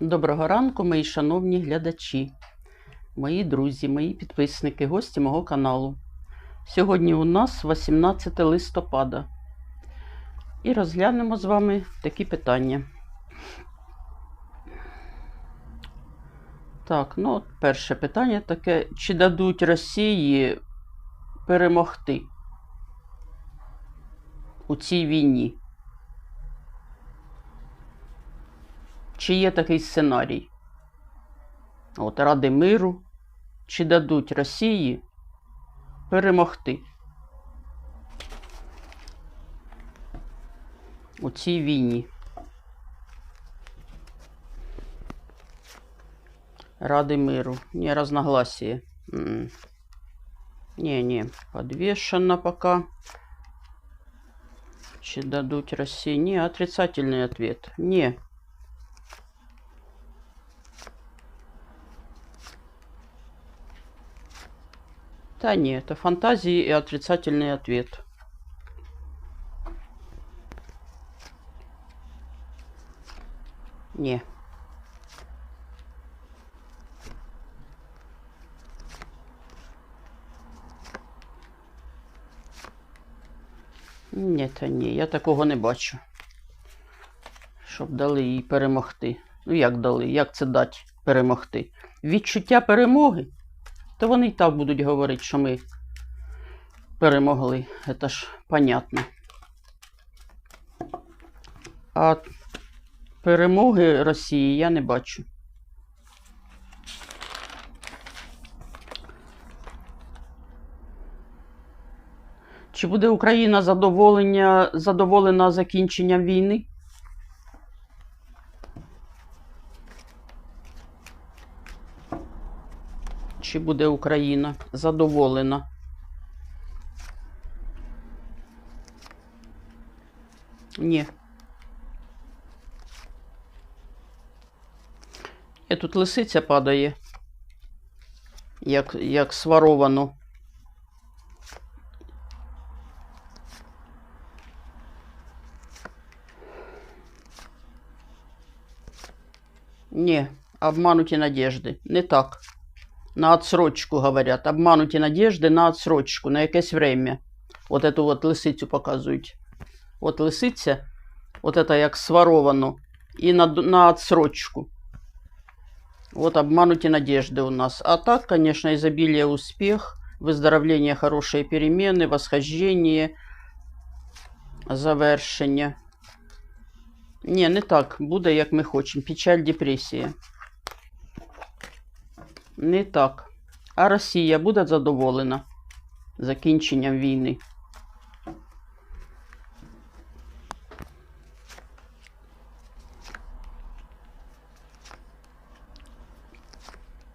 Доброго ранку, мої шановні глядачі, мої друзі, мої підписники, гості мого каналу. Сьогодні у нас 18 листопада. І розглянемо з вами такі питання. Так, ну от перше питання таке: чи дадуть Росії перемогти у цій війні? Чи є такий сценарій? От Ради миру, чи дадуть Росії перемогти у цій війні? Ради миру. Не, разногласие. Не, не, подвешено пока. Чи дадут России? Не, отрицательный ответ. Не. Не, это фантазии и отрицательный ответ. Не. Ні, та ні, я такого не бачу. Щоб дали їй перемогти. Ну як дали? Як це дати перемогти? Відчуття перемоги? То вони і так будуть говорити, що ми перемогли. Це ж понятно. А перемоги Росії я не бачу. Чи буде Україна задоволення, задоволена закінченням війни? Чи буде Україна задоволена? Ні. І тут лисиця падає, як, як сваровано. Не, обмануті надежди. Не так. На отсрочку говорять. Обмануті надежди на отсрочку, на якесь время. От эту от лисицю показують. От лисиця, от это як сваровано. І на, д- на отсрочку. Вот обмануті надежды у нас. А так, конечно, изобилие, успех, выздоровление, хорошие перемены, восхождение, завершення. Ні, не так. Буде, як ми хочемо. Печаль, депресія. Не так. А Росія буде задоволена закінченням війни.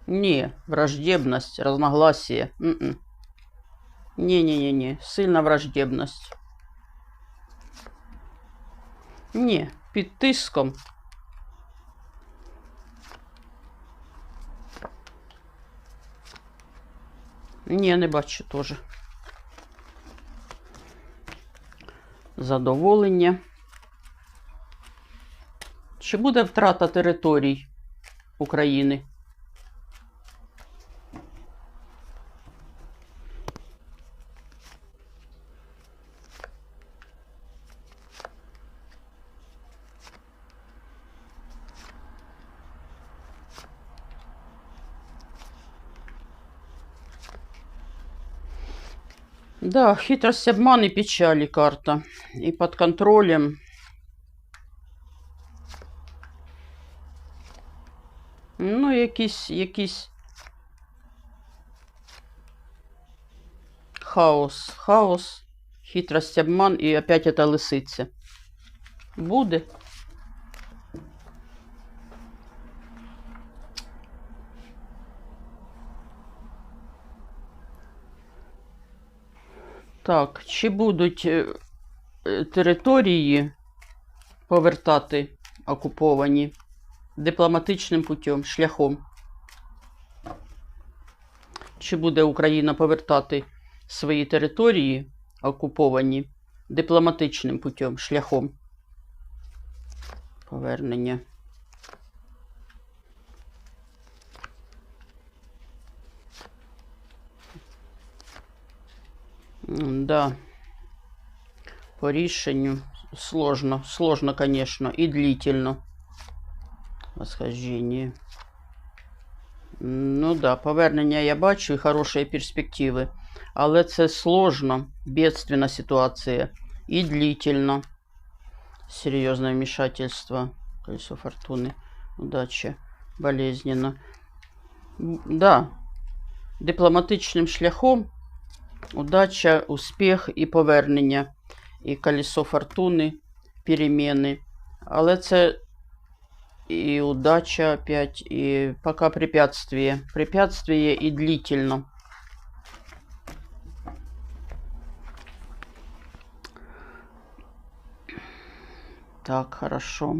Ні, враждебність, разногласие. Ні-ні-ні, сильна враждебність. Ні, під тиском. Ні, не бачу теж. Задоволення. Чи буде втрата територій України? Да, хитрость, обман и печали карта. И под контролем. Ну, якийсь, якийсь хаос. Хаос, хитрость, обман и опять эта лисиця. Буде. Так, чи будуть е, е, території повертати окуповані дипломатичним путем, шляхом? Чи буде Україна повертати свої території окуповані дипломатичним путем, шляхом повернення? Да. По рішенню сложно. Сложно, конечно, и длительно. Восхождение. Ну да, повернення я бачу і хороші перспективи. Але це сложно, бедственна ситуація і длительно. Серйозне вмішательство. Колесо фортуни. Удача. Болезненно. Да. Дипломатичним шляхом. Удача, успіх і повернення. І колесо фортуни, переміни. Але це и удача опять, и пока препятствие. Препятствие и длительно. Так, хорошо.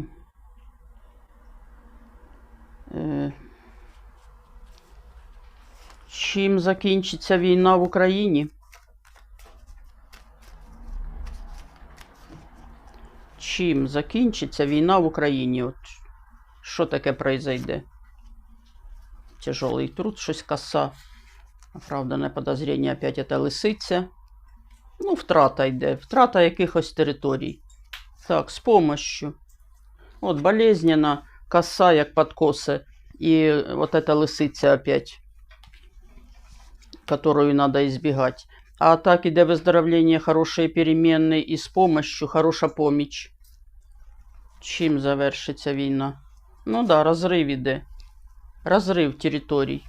Чим закінчиться війна в Україні? Чим закінчиться війна в Україні? От що таке произойде? Тяжелий труд, щось коса. Оправдане подозрение опять это лисиця. Ну, втрата йде. Втрата якихось територій. Так, з помощью. От болезненно, коса, як подкоси. І вот эта лисиця опять, которую надо избегать. А так іде виздоровлення, хороші переменні і з помощью, хороша поміч. Чим завершиться війна? Ну да, розрив іде. Розрив територій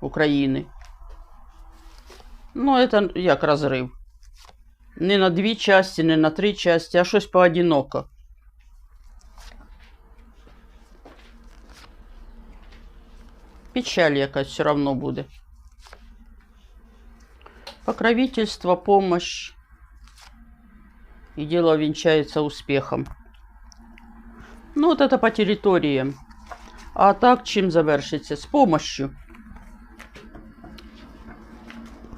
України. Ну, це як розрив. Не на дві частини, не на три частини, а щось поодиноко. Печаль якась все равно буде. Покровительство, помощь. И дело венчается успехом. Ну, вот это по территориям. А так чим завершиться? З помощью.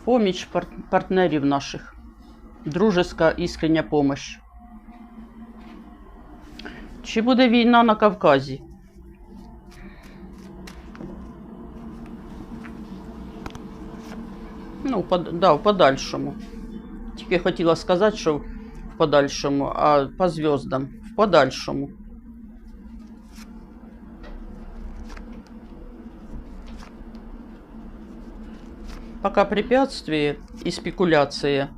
Поміч пар- партнерів наших. Дружеска іскрення помощь. Чи буде війна на Кавказі? Ну, под, да, в подальшому. Тільки хотіла сказати, що в подальшому, а по зв'яздам. В подальшому. Пока препятствие и спекуляция.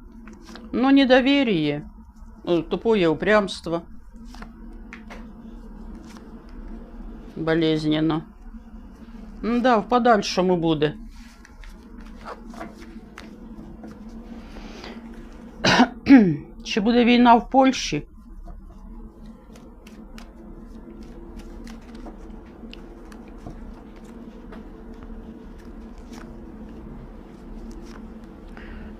Но недоверие, ну, тупое упрямство. Болезненно. Да, в подальшому буде. Чи буде війна в Польщі?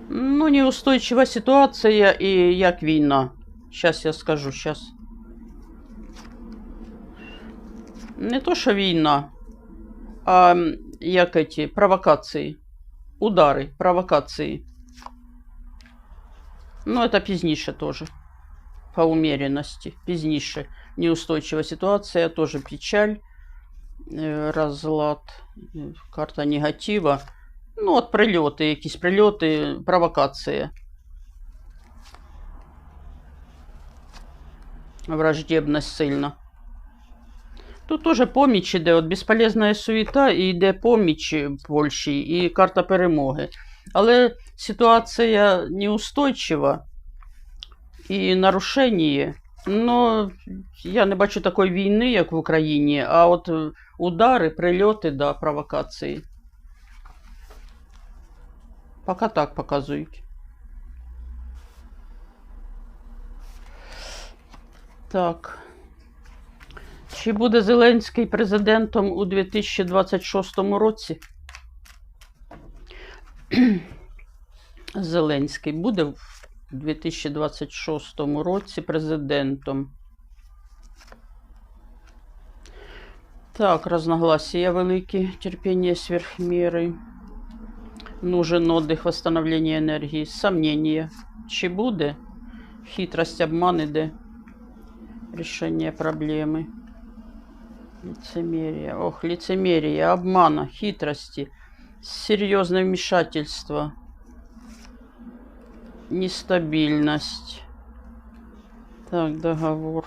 Ну, неустойчива ситуація і як війна. Сейчас я скажу, сейчас. Не то, що війна, а як эти провокації. Удари, провокації. Ну, это пізніше тоже. По умеренности. Пізніше. Неустойчива ситуація, тоже печаль. Е, Розлад. е, Карта негатива. Ну, от прильоти, якісь прильоти, провокація. Враждебність сильна. Тут теж поміч іде, от безполезна суєта, і йде поміч Польщі, і карта перемоги. Але ситуація неустойчива і нарушення. Ну, я не бачу такої війни, як в Україні, а от е, удари, прильоти, да, провокації. Поки так показують. Так. Чи буде Зеленський президентом у 2026 році? Зеленський буде в 2026 році президентом. Так, разногласия великі, терпіння сверх міри. Нужен отдых, восстановление энергии. Сомнения. Чи буде? Хитрость, обман іде. Решение проблемы. Лицемерие. Ох, лицемерие, обмана, хитрости. Серьезное вмешательство. нестабильность. Так, договор.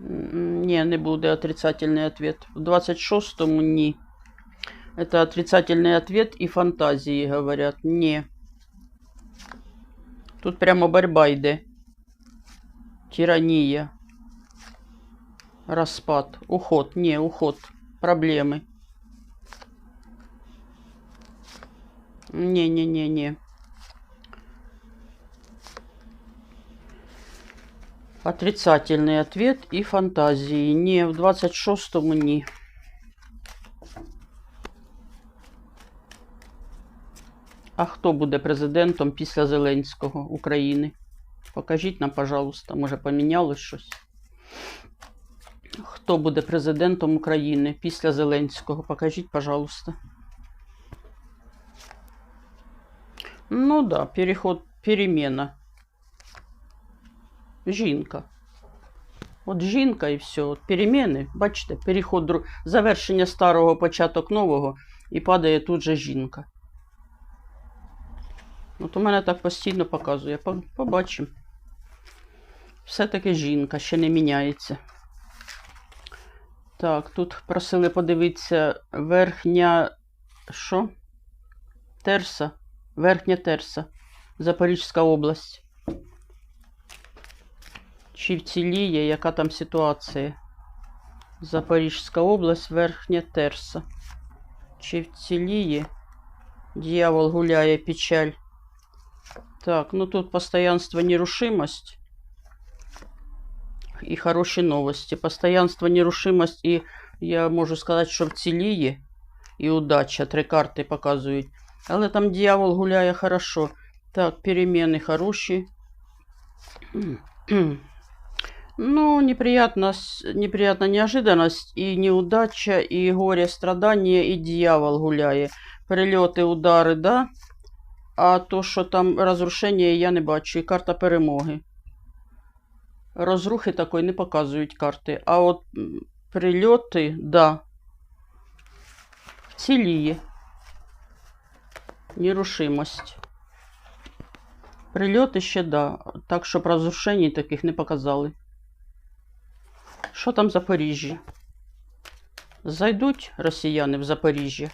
М, Не, не буде отрицательный ответ. В 26-му ні. Это отрицательный ответ и фантазии, говорят. Не. Тут прямо борьба йде. Тирания. Распад. Уход. Не, уход. Проблемы. Не-не-не-не. Отрицательный ответ и фантазии. Не, в 26-му ні. А хто буде президентом після Зеленського України? Покажіть нам, пожалуйста, може помінялось щось. Хто буде президентом України після Зеленського? Покажіть, пожалуйста. Ну да, переход, перемена. Жінка. От жінка і все. От переміни, бачите, переход, завершення старого, початок нового, і падає тут же жінка. От у мене так постійно показує. Побачимо. Все-таки жінка ще не міняється. Так, тут просили подивитися верхня. Що? Терса. Верхня Терса. Запорізька область. Чи вціліє, яка там ситуація? Запорізька область, Верхня Терса. Чи вціліє? Дьявол гуляє, печаль. Так, ну тут постоянство, нерушимость. І хороші новості. Постоянство, нерушимость і я можу сказати, що вціліє і удача. Три карти показують. Але там дьявол гуляє хорошо. Так, перемены хорошие. Ну, неприятность, неприятная неожиданность и неудача, и горе, страдания, и дьявол гуляє. Прильоти, удари, да? А то, що там розрушення, я не бачу. І карта перемоги. Розрухи такої не показують карти. А от прильоти, да. Ціліє. Нерушимость. Прильоти ще да. Так, щоб розрушень таких не показали. Що там Запоріжжі? Зайдуть росіяни в Запоріжжя?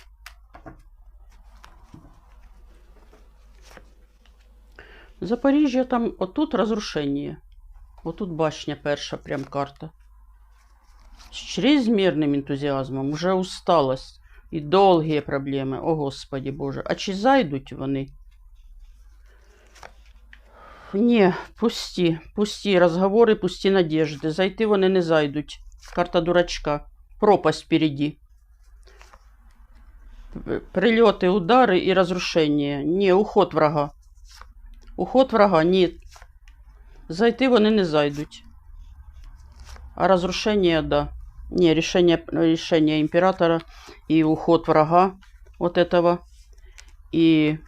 Запоріжжя там отут розрушення. Отут башня перша прям карта. З чрезмірним ентузіазмом, уже усталость і довгі проблеми. О, Господі Боже. А чи зайдуть вони? Ні, пусті, пусті розговори, пусті надіжди. Зайти вони не зайдуть. Карта дурачка. Пропасть впереді. Прильоти, удари і розрушення. Ні, уход врага. Уход врага, ні. Зайти вони не зайдуть. А разрушение, да. Не, решение, решение императора и уход врага вот этого. И,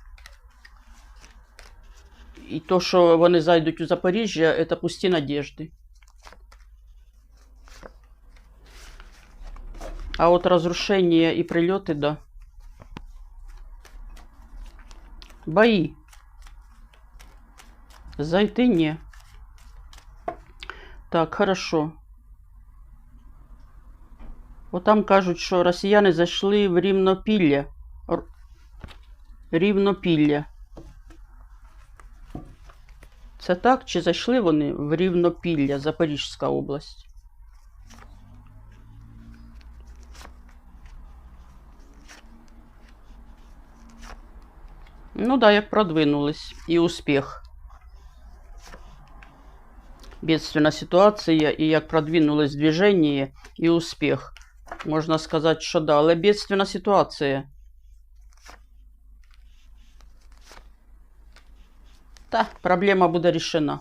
и то, що вони зайдуть у Запоріжжя, это пусті надежди. А от разрушение и прильоти, да. Бои. Зайти не. Так, хорошо. От там кажуть, що росіяни зайшли в Рівнопілля. Рівнопілля. Це так? Чи зайшли вони в Рівнопілля, Запорізька область? Ну да, як продвинулись. І успіх. Бедственная ситуация, и як продвинулось движение, и успех. Можна сказати, що да, але бедственна ситуація. Та, проблема буде рішена.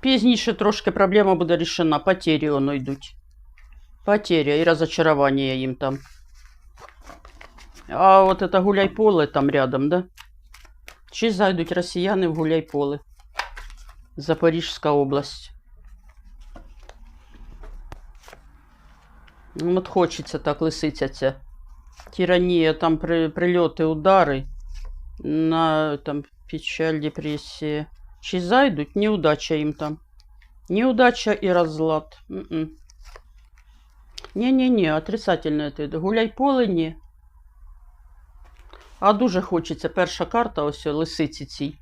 Пізніше трошки проблема буде рішена. Потері воно йдуть. Потеря і розочарування їм там. А вот это гуляй-поле там рядом, да? Чи зайдуть росіяни в гуляй-поле? Запорізька область. Ну, От хочеться так лисиця ця тиранія, там при, прильоти, удари на там печаль, депресія. Чи зайдуть, неудача їм там. Неудача і розлад. Ні-ні-ні, отрицательно это. Гуляй поле, ні. А дуже хочеться. Перша карта, ось лисиці цій.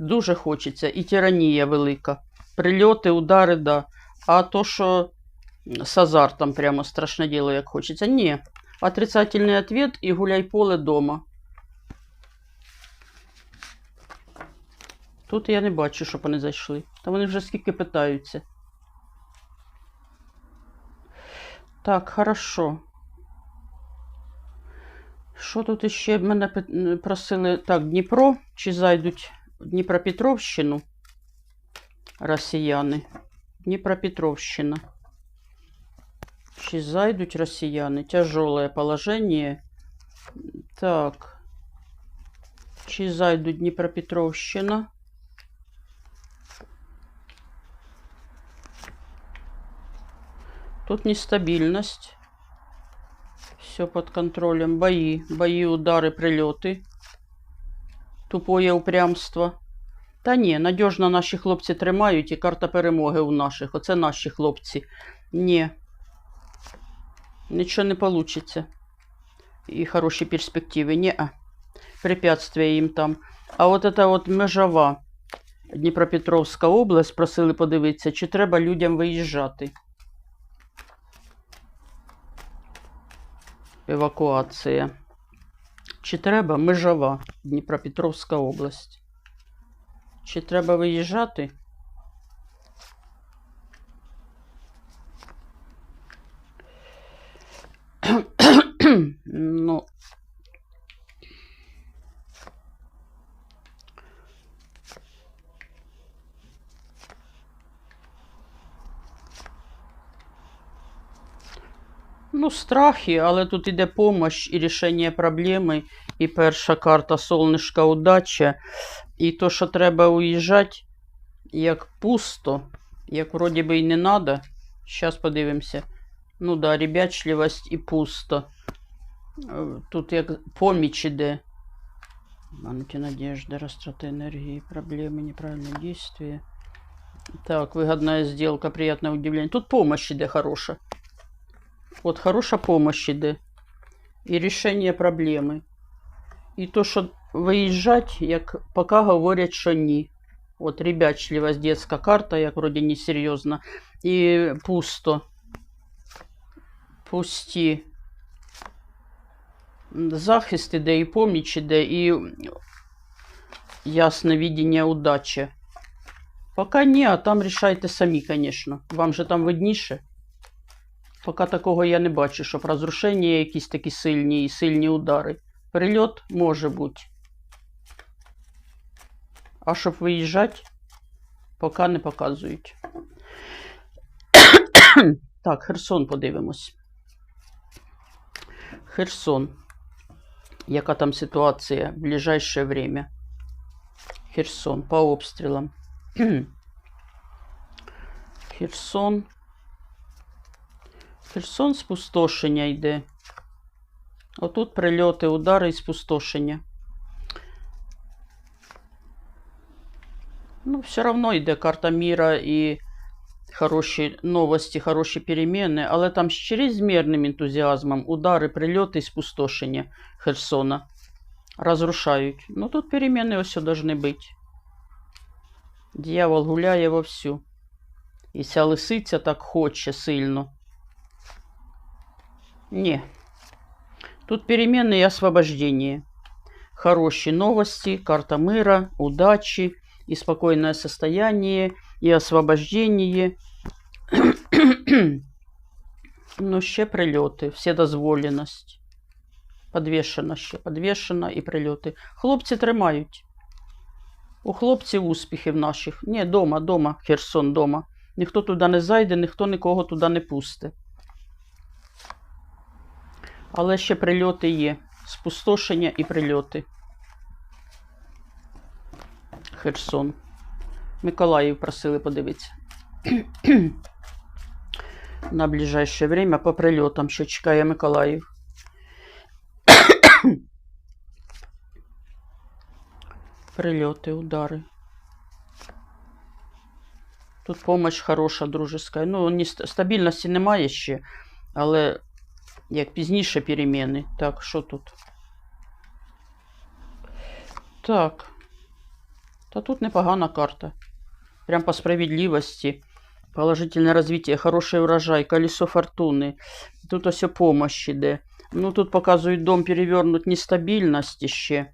Дуже хочеться. І тиранія велика. Прильоти, удари, да. А то, що з азартом прямо страшне діло, як хочеться. Ні. Отрицательний ответ і гуляй поле дома. Тут я не бачу, щоб вони зайшли. Та вони вже скільки питаються. Так, хорошо. Що тут іще мене просили? Так, Дніпро. Чи зайдуть Дніпропетровщину? Росіяни. Дніпропетровщина. Чи зайдуть росіяни? Тяжелое положение. Так. Чи зайдуть Дніпропетровщина? Тут нестабильность. Все под контролем. Бои. Бои, удары, прильоти. Тупое упрямство. Та ні, надіжно наші хлопці тримають і карта перемоги у наших. Оце наші хлопці. Ні. Нічого не вийде. І хороші перспективи. Ні. Препятствия їм там. А от це от межова Дніпропетровська область просили подивитися, чи треба людям виїжджати. Евакуація. Чи треба межова Дніпропетровська область? Чи треба виїжджати? ну. Ну, страхи, але тут іде помощь і рішення проблеми. І перша карта Солнышка удача. І то, що треба уїжджати, як пусто, як вроді би і не треба. Зараз подивимося. Ну да, ребячливость і пусто. Е, Тут як поміч іде. Манки надежда, растрата энергии, проблемы, неправильное действие. Так, выгодная сделка, приятное удивление. Тут помощь іде хороша. От хороша помощь іде. І рішення проблеми. І то, що виїжджать, як поки говорять, що ні. От ребячливость, детська карта, як вроді несерйозна. І пусто. Пусті. Захист іде, і поміч іде, і ясне видіння удачі. Поки ні, а там рішайте самі, звісно. Вам же там видніше. Поки такого я не бачу, щоб розрушення якісь такі сильні і сильні удари. Прильот може бути. А щоб виїжджати, поки не показують. так, Херсон подивимось. Херсон. Яка там ситуація в ближайшее время? Херсон по обстрілам. Херсон. Херсон спустошення йде. Отут прильоти, удари і спустошення. Ну, все одно йде карта міра і хороші новості, хороші переміни, але там з чрезмірним ентузіазмом удари, прильоти і спустошення Херсона розрушають. Ну тут переміни ось повинні бути. Дьявол гуляє вовсю. І ця лисиця так хоче сильно. Ні. Тут перемены и освобождение. Хорошие новости, карта мира, удачи и спокойное состояние, и освобождение. Ну, ще прильоти, вседозволеність. Подвішена ще, подвішена і прильоти. Хлопці тримають. У хлопців успіхів наших. Ні, дома, дома, Херсон, дома. Ніхто туди не зайде, ніхто нікого туди не пусте але ще прильоти є. Спустошення і прильоти. Херсон. Миколаїв просили подивитися. На ближайшее время по прильотам, що чекає Миколаїв. Прильоти, удари. Тут помощь хороша, дружеська. Ну, стабільності немає ще, але як пізніше переміни. Так, що тут? Так. Та тут непогана карта. Прям по справедливости. Положительное развитие, хороший урожай, колесо фортуны. Тут ось помощь іде. Ну, тут показують дом перевернуть нестабільність ще.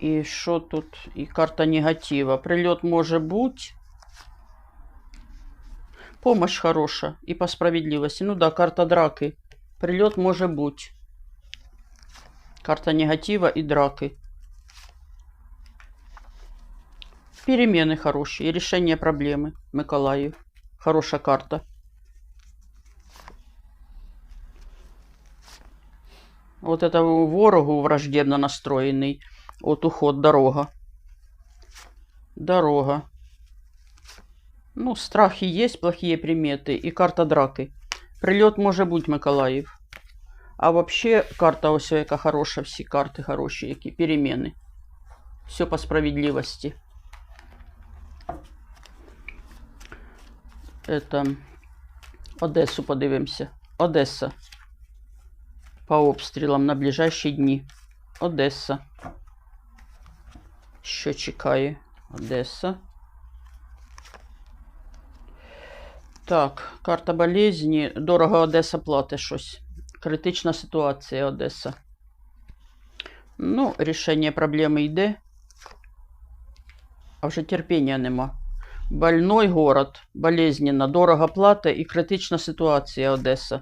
І що тут? І карта негатива. Прильот може бути. Помощь хороша. І по справедливості. Ну да, карта драки. Прильот може бути. Карта негатива і драки. Перемены хорошие. И решение проблемы. Миколаїв. Хороша карта. Вот это ворогу враждебно настроєний. От уход, дорога. Дорога. Ну, страхи есть, плохие приметы. И карта драки. Прильот може бути Миколаїв. А вообще карта ось яка хороша, всі карти хороші, які переміни. Все по справедливості. Это Одесу подивимося. Одеса. По обстрілам на ближайші дні. Одеса. Що чекає? Одеса. Так, карта болезні. Дорого Одеса платить щось. Критична ситуація Одеса. Ну, рішення проблеми йде. А вже терпіння нема. Больной город, болезненно, дорого плата і критична ситуація Одеса.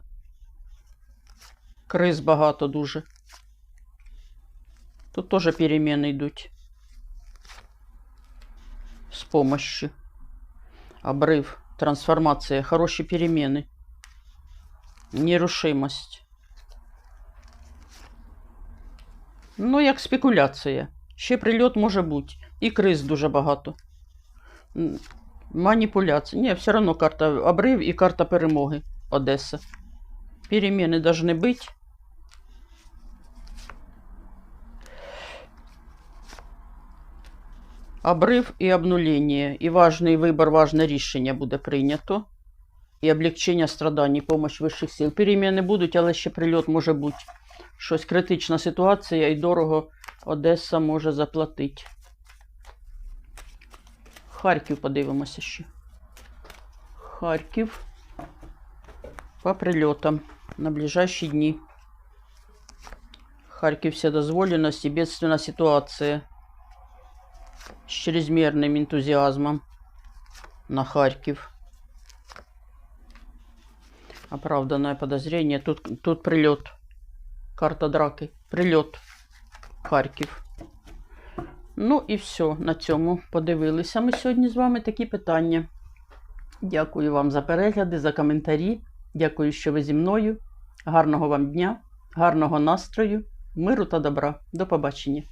Криз багато дуже. Тут теж переміни йдуть. З помощью. Обрив, трансформація, хороші переміни. Нерушимость. Ну, як спекуляція. Ще прильот може бути. І криз дуже багато. М, Маніпуляція. Ні, все одно карта обрив і карта перемоги Одеса. Перемены должны быть. Обрив і обнулення. І важний вибір, важне рішення буде прийнято. І облегчення страдань, і помощь вищих сил. Переміни будуть, але ще прильот може бути. Щось критична ситуація і дорого Одеса може заплатити. Харків подивимося ще. Харків. По прильотам на ближайшие дни. Харьков вседозволенность и бедственная ситуация с чрезмерным энтузиазмом на Харьков. Оправданное подозрение. Тут, тут прилет. Карта драки. Прильот. Харків. Ну і все. На цьому подивилися ми сьогодні з вами такі питання. Дякую вам за перегляди, за коментарі. Дякую, що ви зі мною. Гарного вам дня, гарного настрою, миру та добра. До побачення.